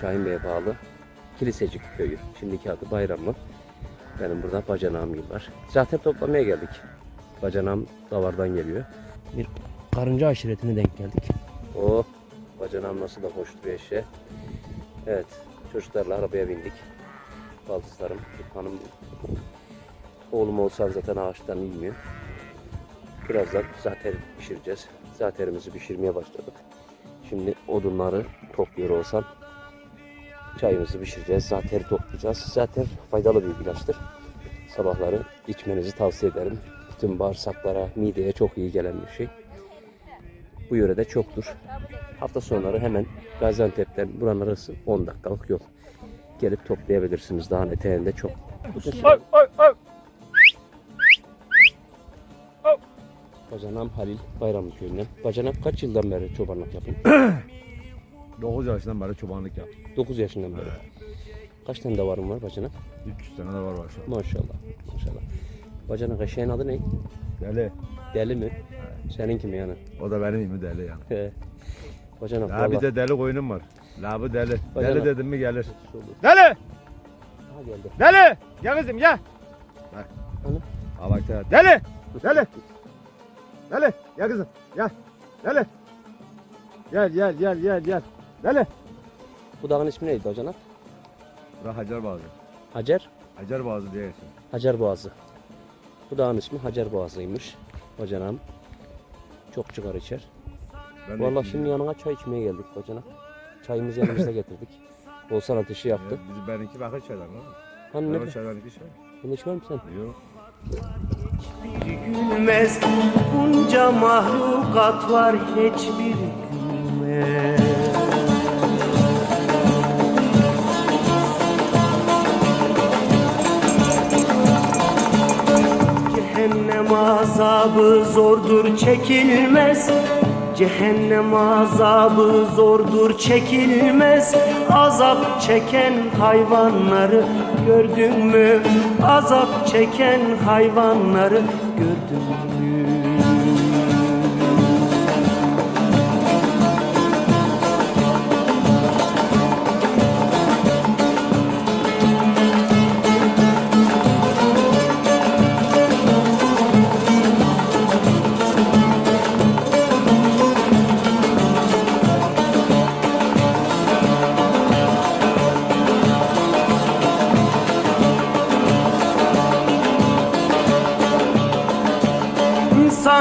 Şahin Bey'e bağlı Kilisecik köyü. Şimdiki adı Bayramlı. Benim burada bacanağım var. Zaten toplamaya geldik. Bacanağım davardan geliyor. Bir karınca aşiretine denk geldik. Oh, bacanağım nasıl da koşturuyor eşeğe. Evet, çocuklarla arabaya bindik. Baldızlarım, hanım Oğlum olsa zaten ağaçtan inmiyor. Birazdan zater pişireceğiz. Zaterimizi pişirmeye başladık. Şimdi odunları topluyor olsam çayımızı pişireceğiz. Zateri toplayacağız. Zater faydalı bir ilaçtır. Sabahları içmenizi tavsiye ederim. Bütün bağırsaklara, mideye çok iyi gelen bir şey. Bu yörede çoktur. Hafta sonları hemen Gaziantep'ten buranın arası 10 dakikalık yol. Gelip toplayabilirsiniz. Dağın eteğinde çok. Oy oy oy. Bacanam Halil Bayramlı köyünden. Bacanam kaç yıldan beri çobanlık yapıyorsun? 9 yaşından beri çobanlık yap. 9 yaşından beri. Kaç tane davarın var bacanak? 300 tane de var an. Maşallah. Maşallah. Bacanak eşeğin adı ne? Deli. Deli mi? Seninki mi yani? O da benim gibi deli yani. He. Bacanak Ya bir valla. de deli koyunum var. La bu deli. Bacanak. Deli dedim mi gelir. Deli! Aha geldi. Deli! Gel kızım gel. Bak. Hanım? Ha bak ya. Deli! Deli! Deli! Gel kızım gel. Deli! Gel gel gel gel gel. Deli! Bu dağın ismi neydi bacanak? Bura Hacer Boğazı. Hacer. Hacer Boğazı diye geçiyor. Hacer Boğazı. Bu dağın ismi Hacer Boğazı'ymış. Bacanam. Çok çıkar içer. Ben de şimdi yanına çay içmeye geldik bacanak. Çayımızı yanımızda getirdik. Olsan ateşi yaktı. Ya, Bizi benimki bakır çaylar lan. Hani Ben o ne? çaydan iki şey. Bunu içmer misin? Yok. gülmez Bunca mahlukat var hiçbir gülmez azabı zordur çekilmez Cehennem azabı zordur çekilmez Azap çeken hayvanları gördün mü? Azap çeken hayvanları gördün mü?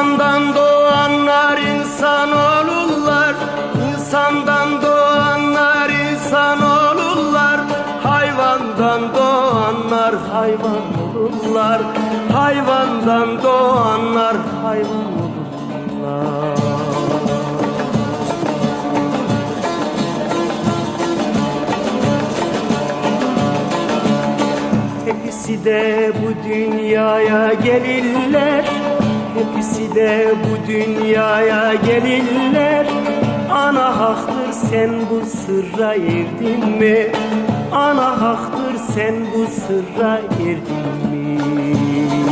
İnsandan doğanlar insan olurlar. İnsandan doğanlar insan olurlar. Hayvandan doğanlar hayvan olurlar. Hayvandan doğanlar hayvan olurlar. Hepsi de bu dünyaya gelirler Hepsi de bu dünyaya gelirler Ana haktır sen bu sırra erdin mi? Ana haktır sen bu sırra erdin mi?